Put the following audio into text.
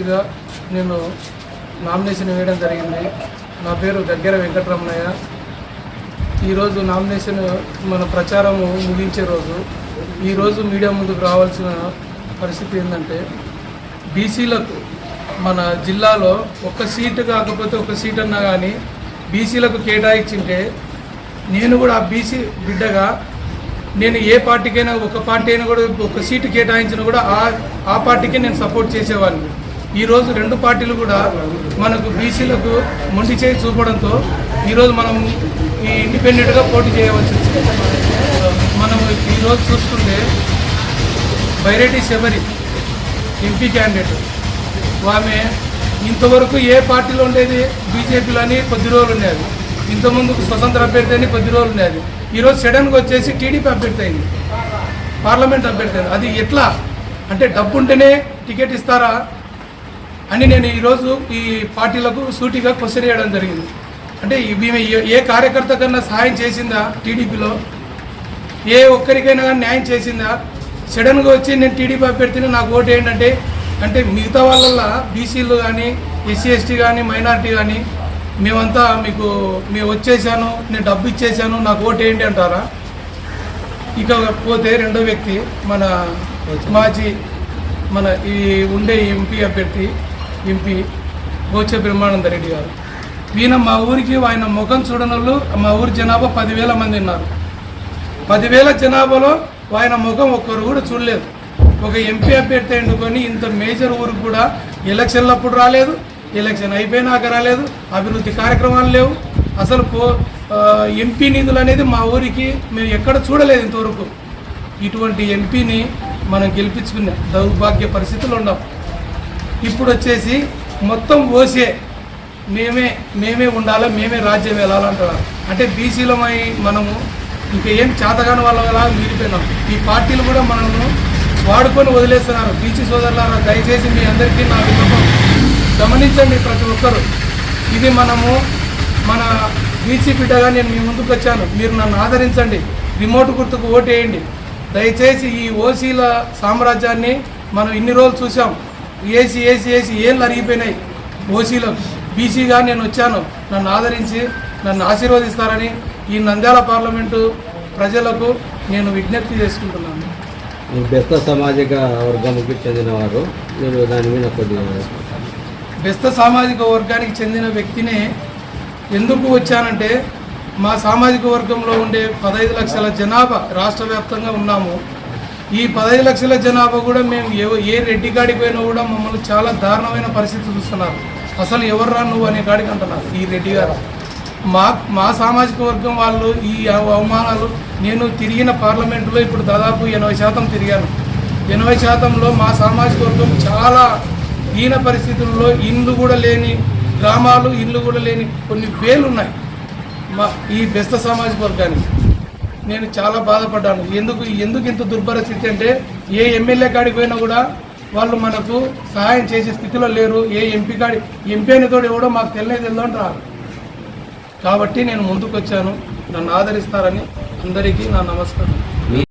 అభ్యర్థిగా నేను నామినేషన్ వేయడం జరిగింది. నా పేరు దగ్గర వెంకటరమణయ్య. ఈరోజు నామినేషన్ మన ప్రచారము ముగించే రోజు. ఈరోజు మీడియా ముందుకు రావాల్సిన పరిస్థితి ఏంటంటే బీసీలకు మన జిల్లాలో ఒక సీటు కాకపోతే ఒక సీట్ అన్నా కానీ బీసీలకు కేటాయించింటే నేను కూడా ఆ బీసీ బిడ్డగా నేను ఏ పార్టీకైనా ఒక పార్టీ అయినా కూడా ఒక సీటు కేటాయించినా కూడా ఆ ఆ పార్టీకి నేను సపోర్ట్ చేసేవాడిని. ఈరోజు రెండు పార్టీలు కూడా మనకు బీసీలకు మొండి చేయి చూపడంతో ఈరోజు మనం ఈ ఇండిపెండెంట్గా పోటీ చేయవలసి మనం ఈరోజు చూసుకుంటే బైరెడ్డి శబరి ఎంపీ క్యాండిడేట్ ఆమె ఇంతవరకు ఏ పార్టీలో ఉండేది? బీజేపీలో అని కొద్ది రోజులు ఉండేది. ఇంతకుముందు స్వతంత్ర అభ్యర్థి అని కొద్ది రోజులు ఉండేది. ఈరోజు సడన్గా వచ్చేసి టీడీపీ అభ్యర్థి అయింది. పార్లమెంట్ అభ్యర్థి అది ఎట్లా? అంటే డబ్బు ఉంటేనే టికెట్ ఇస్తారా? అని నేను ఈరోజు ఈ పార్టీలకు సూటిగా క్వశ్చన్ చేయడం జరిగింది. అంటే ఈమె ఏ- కార్యకర్త కన్నా సహాయం చేసిందా టీడీపీలో? ఏ ఒక్కరికైనా కానీ న్యాయం చేసిందా? సడన్గా వచ్చి నేను టీడీపీ అభ్యర్థిని నాకు ఓటు ఏంటంటే అంటే మిగతా వాళ్ళ బీసీలు కానీ ఎస్సీ ఎస్టీ కానీ మైనార్టీ కానీ మేమంతా మీకు మేము వచ్చేసాను నేను డబ్బు ఇచ్చేసాను నాకు ఓటు ఏంటి అంటారా? ఇక పోతే రెండో వ్యక్తి మన మాజీ మన ఈ ఉండే ఎంపీ అభ్యర్థి ఎంపీ గోచ బ్రహ్మానంద రెడ్డి గారు. ఈయన మా ఊరికి ఆయన ముఖం చూడనోళ్ళు మా ఊరి జనాభా పదివేల మంది ఉన్నారు. పదివేల జనాభాలో ఆయన ముఖం ఒక్కరు కూడా చూడలేదు. ఒక ఎంపీ అభ్యర్థి ఎన్నుకొని ఇంత మేజర్ ఊరికి కూడా ఎలక్షన్లప్పుడు రాలేదు ఎలక్షన్ అయిపోయినాక రాలేదు అభివృద్ధి కార్యక్రమాలు లేవు. అసలు పో ఎంపీ నిధులు అనేది మా ఊరికి మేము ఎక్కడ చూడలేదు ఇంతవరకు. ఇటువంటి ఎంపీని మనం గెలిపించుకునే దౌర్భాగ్య పరిస్థితులు ఉన్నాం ఇప్పుడు వచ్చేసి మొత్తం ఓసే. మేమే మేమే ఉండాలా మేమే రాజ్యం వెళ్ళాలంటున్నారు అంటే బీసీలమై మనము ఇంకా ఏం చేతగాని వాళ్ళ మిగిలిపోయినాం ఈ పార్టీలు కూడా మనము వాడుకొని వదిలేస్తున్నారు. బీసీ సోదరులారా దయచేసి మీ అందరికీ నా విన్నపం. గమనించండి ప్రతి ఒక్కరు. ఇది మనము మన బీసీ బిడ్డగా నేను మీ ముందుకు వచ్చాను. మీరు నన్ను ఆదరించండి. రిమోట్ గుర్తుకు ఓటేయండి. దయచేసి ఈ ఓసీల సామ్రాజ్యాన్ని మనం ఇన్ని రోజులు చూసాం ఏసీ ఏసీ ఏసీ ఏళ్ళు అరిగిపోయినాయి. ఓసీలకు బీసీగా నేను వచ్చాను. నన్ను ఆదరించి నన్ను ఆశీర్వదిస్తారని ఈ నంద్యాల పార్లమెంటు ప్రజలకు నేను విజ్ఞప్తి చేసుకుంటున్నాను. బెస్త సామాజిక వర్గానికి చెందినవారు మీరు దాని మీద కొద్దిగా బెస్త సామాజిక వర్గానికి చెందిన వ్యక్తినే ఎందుకు వచ్చానంటే మా సామాజిక వర్గంలో ఉండే పదహైదు లక్షల జనాభా రాష్ట్ర వ్యాప్తంగా ఉన్నాము. ఈ పదహైదు లక్షల జనాభా కూడా మేము ఏ ఏ రెడ్డి కాడికి పోయినా కూడా మమ్మల్ని చాలా దారుణమైన పరిస్థితి చూస్తున్నారు. అసలు ఎవరు రా నువ్వు అనే కాడికి అంటున్నారు ఈ రెడ్డి గారు. మా మా సామాజిక వర్గం వాళ్ళు ఈ అవమానాలు నేను తిరిగిన పార్లమెంటులో ఇప్పుడు దాదాపు ఎనభై శాతం తిరిగాను. ఎనభై శాతంలో మా సామాజిక వర్గం చాలా హీన పరిస్థితుల్లో ఇండ్లు కూడా లేని గ్రామాలు ఇండ్లు కూడా లేని కొన్ని వేలు ఉన్నాయి మా ఈ బెస్త సామాజిక వర్గానికి. నేను చాలా బాధపడ్డాను. ఎందుకు ఎందుకు ఇంత దుర్భర స్థితి అంటే ఏ ఎమ్మెల్యే కాడికి పోయినా కూడా వాళ్ళు మనకు సహాయం చేసే స్థితిలో లేరు. ఏ ఎంపీ కాడి ఎంపీ అయిన తోడు ఎవడో మాకు తెలియదు తెలియదు కాబట్టి నేను ముందుకు వచ్చాను నన్ను ఆదరిస్తారని అందరికీ నా నమస్కారం.